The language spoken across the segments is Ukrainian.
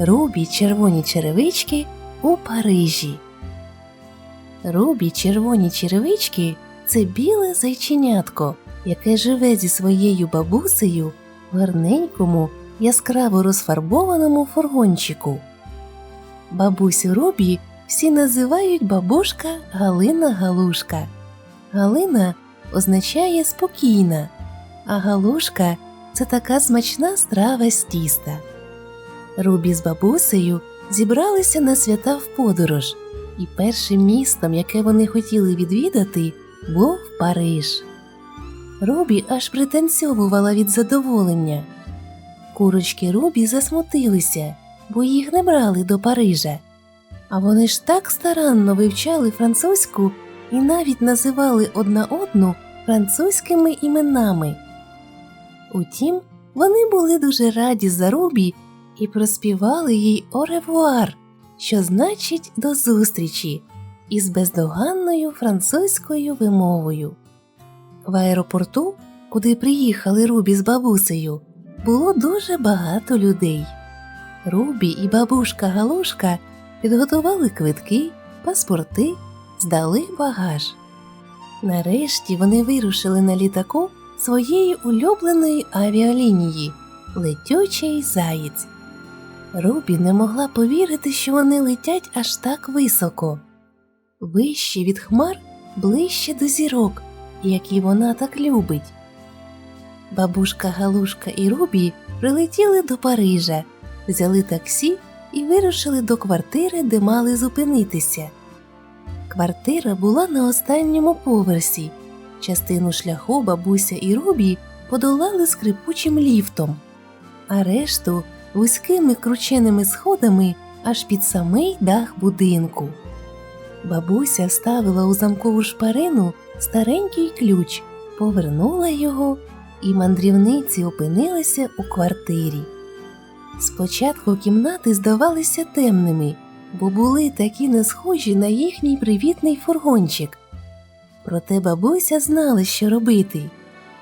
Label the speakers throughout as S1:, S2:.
S1: Рубі червоні черевички у Парижі. Рубі червоні черевички це біле зайченятко, яке живе зі своєю бабусею в гарненькому, яскраво розфарбованому фургончику. Бабусю Рубі всі називають бабушка Галина Галушка. Галина означає спокійна, а галушка це така смачна страва з тіста. Рубі з бабусею зібралися на свята в подорож, і першим містом, яке вони хотіли відвідати, був Париж. Рубі аж пританцьовувала від задоволення. Курочки Рубі засмутилися, бо їх не брали до Парижа. А вони ж так старанно вивчали французьку і навіть називали одна одну французькими іменами. Утім, вони були дуже раді за Рубі і проспівали їй оревуар, що значить до зустрічі, із бездоганною французькою вимовою. В аеропорту, куди приїхали Рубі з бабусею, було дуже багато людей. Рубі і бабушка Галушка підготували квитки, паспорти, здали багаж. Нарешті вони вирушили на літаку своєї улюбленої авіалінії Летючий заєць. Рубі не могла повірити, що вони летять аж так високо. Вище від хмар, ближче до зірок, які вона так любить. Бабушка Галушка і Рубі прилетіли до Парижа, взяли таксі і вирушили до квартири, де мали зупинитися. Квартира була на останньому поверсі. Частину шляху бабуся і Рубі подолали скрипучим ліфтом, а решту вузькими крученими сходами аж під самий дах будинку. Бабуся вставила у замкову шпарину старенький ключ, повернула його, і мандрівниці опинилися у квартирі. Спочатку кімнати здавалися темними, бо були такі не схожі на їхній привітний фургончик. Проте бабуся знала, що робити.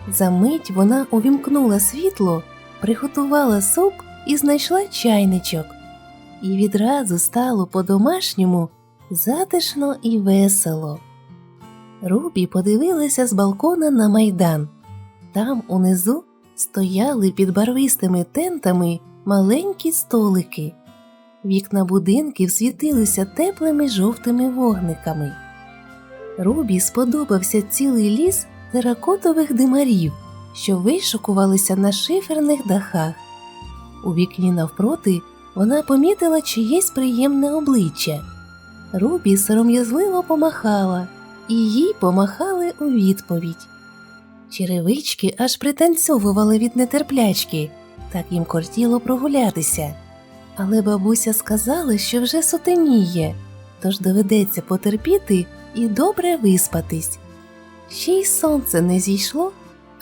S1: Замить вона увімкнула світло, приготувала суп і знайшла чайничок. І відразу стало по-домашньому затишно і весело. Рубі подивилася з балкона на майдан. Там унизу стояли під барвистими тентами маленькі столики. Вікна будинків світилися теплими жовтими вогниками. Рубі сподобався цілий ліс теракотових димарів, що вишукувалися на шиферних дахах. У вікні навпроти вона помітила чиєсь приємне обличчя. Рубі сором'язливо помахала, і їй помахали у відповідь. Черевички аж пританцьовували від нетерплячки, так їм кортіло прогулятися. Але бабуся сказала, що вже сутеніє, тож доведеться потерпіти і добре виспатись. Ще й сонце не зійшло,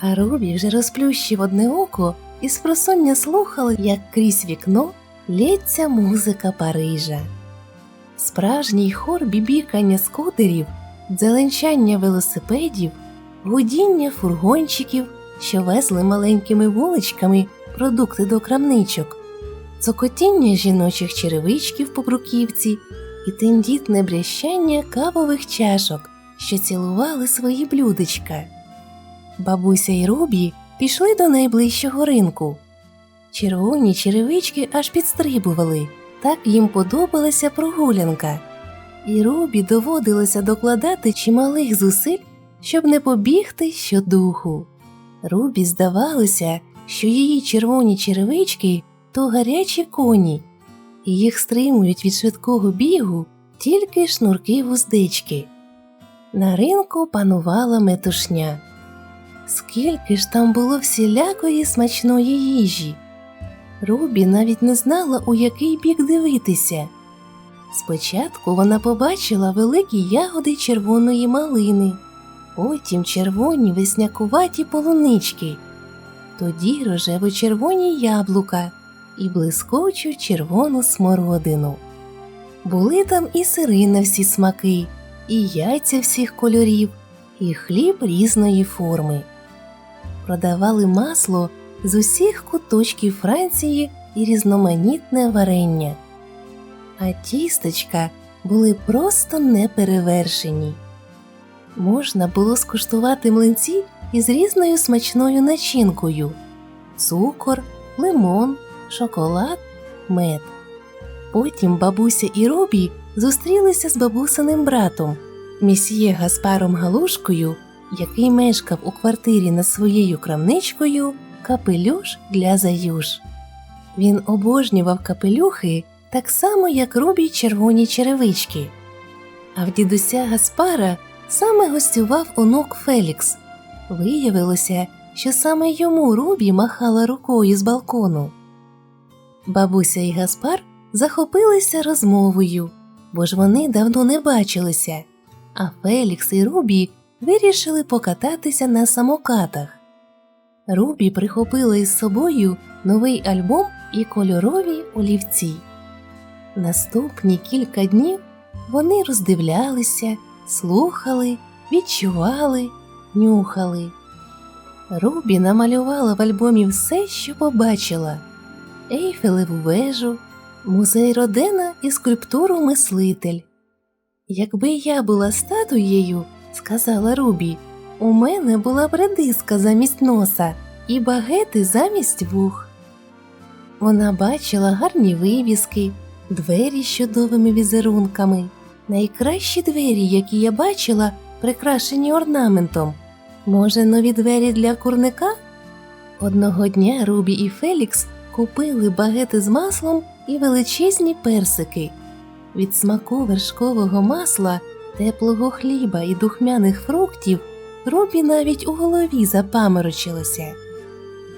S1: а Рубі вже розплющив одне око і спросоння слухала, як крізь вікно лється музика Парижа. Справжній хор бібікання скутерів, дзеленчання велосипедів, гудіння фургончиків, що везли маленькими вуличками продукти до крамничок, цокотіння жіночих черевичків по бруківці і тендітне брящання кавових чашок, що цілували свої блюдечка. Бабуся і Рубі пішли до найближчого ринку. Червоні черевички аж підстрибували, так їм подобалася прогулянка, і Рубі доводилося докладати чималих зусиль, щоб не побігти щодуху. Рубі здавалося, що її червоні черевички то гарячі коні, і їх стримують від швидкого бігу тільки шнурки вуздечки. На ринку панувала метушня. Скільки ж там було всілякої смачної їжі. Рубі навіть не знала, у який бік дивитися. Спочатку вона побачила великі ягоди червоної малини, потім червоні веснякуваті полунички, тоді рожево-червоні яблука і блискучу червону смородину. Були там і сири на всі смаки, і яйця всіх кольорів, і хліб різної форми. Продавали масло з усіх куточків Франції і різноманітне варення. А тістечка були просто неперевершені. Можна було скуштувати млинці із різною смачною начинкою цукор, лимон, шоколад, мед. Потім бабуся і Робі зустрілися з бабусиним братом, місьє Гаспаром Галушкою, який мешкав у квартирі над своєю крамничкою капелюш для заюш. Він обожнював капелюхи так само, як Робі й червоні черевички. А в дідуся Гаспара саме гостював онук Фелікс. Виявилося, що саме йому Рубі махала рукою з балкону. Бабуся і Гаспар захопилися розмовою, бо ж вони давно не бачилися, а Фелікс і Рубі вирішили покататися на самокатах. Рубі прихопила із собою новий альбом і кольорові олівці. Наступні кілька днів вони роздивлялися, слухали, відчували, нюхали. Рубі намалювала в альбомі все, що побачила Ейфелеву вежу, музей Родена і скульптуру Мислитель. Якби я була статуєю, сказала Рубі, у мене була б редиска замість носа і багети замість вух. Вона бачила гарні вивіски, двері з чудовими візерунками, найкращі двері, які я бачила, прикрашені орнаментом. Може, нові двері для курника? Одного дня Рубі і Фелікс купили багети з маслом і величезні персики. Від смаку вершкового масла, теплого хліба і духмяних фруктів Рубі навіть у голові запаморочилося.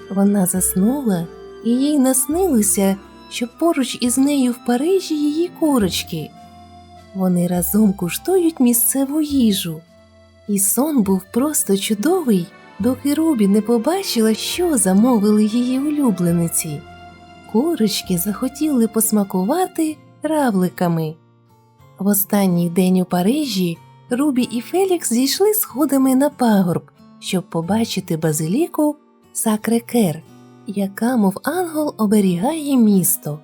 S1: Вона заснула, і їй наснилося, що поруч із нею в Парижі її курочки. Вони разом куштують місцеву їжу. І сон був просто чудовий, доки Рубі не побачила, що замовили її улюблениці. Курочки захотіли посмакувати равликами. В останній день у Парижі Рубі і Фелікс зійшли сходами на пагорб, щоб побачити базиліку Сакрекер, яка, мов ангел, оберігає місто.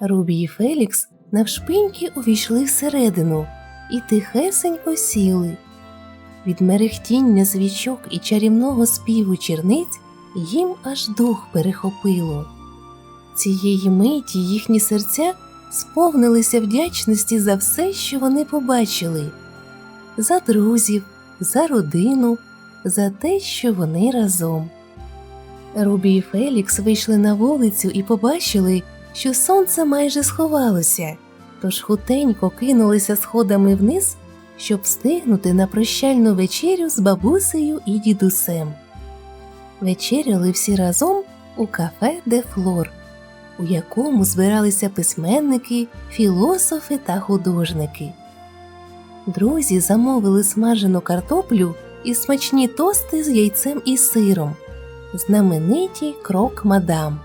S1: Рубі і Фелікс навшпиньки увійшли всередину і тихесенько сіли. Від мерехтіння свічок і чарівного співу черниць їм аж дух перехопило. Цієї миті їхні серця сповнилися вдячності за все, що вони побачили за друзів, за родину, за те, що вони разом. Рубі і Фелікс вийшли на вулицю і побачили, що сонце майже сховалося, тож хутенько кинулися сходами вниз щоб встигнути на прощальну вечерю з бабусею і дідусем. Вечеряли всі разом у кафе де Флор, у якому збиралися письменники, філософи та художники. Друзі замовили смажену картоплю і смачні тости з яйцем і сиром, знамениті крок мадам.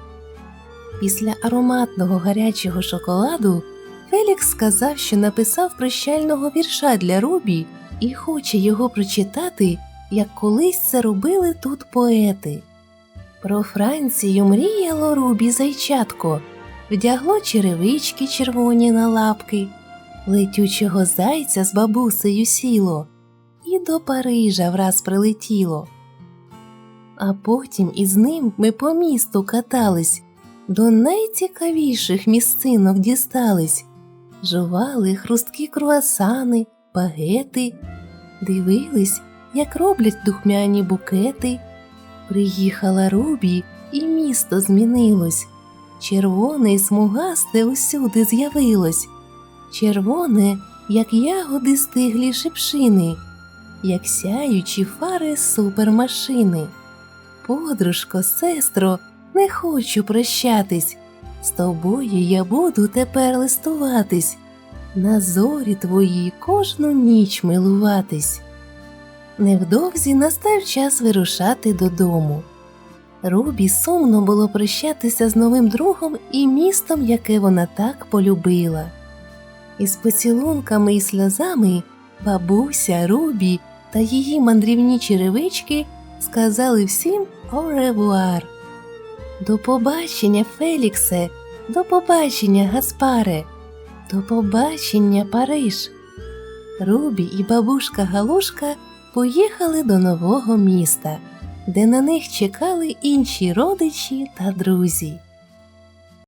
S1: Після ароматного гарячого шоколаду Фелікс сказав, що написав прощального вірша для Рубі і хоче його прочитати, як колись це робили тут поети. Про Францію мріяло Рубі зайчатко, вдягло черевички червоні на лапки, летючого зайця з бабусею сіло, і до Парижа враз прилетіло. А потім із ним ми по місту катались, до найцікавіших місцинок дістались. Жували хрусткі круасани, багети, дивились, як роблять духмяні букети. Приїхала Рубі, і місто змінилось. Червоне й смугасте усюди з'явилось. Червоне, як ягоди стиглі шипшини, як сяючі фари супермашини. Подружко, сестро, не хочу прощатись. З тобою я буду тепер листуватись, на зорі твої кожну ніч милуватись. Невдовзі настав час вирушати додому. Рубі сумно було прощатися з новим другом і містом, яке вона так полюбила. Із поцілунками і сльозами бабуся, Рубі та її мандрівні черевички сказали всім «Au revoir». До побачення, Феліксе, до побачення, Гаспаре, до побачення, Париж. Рубі і бабушка Галушка поїхали до нового міста, де на них чекали інші родичі та друзі.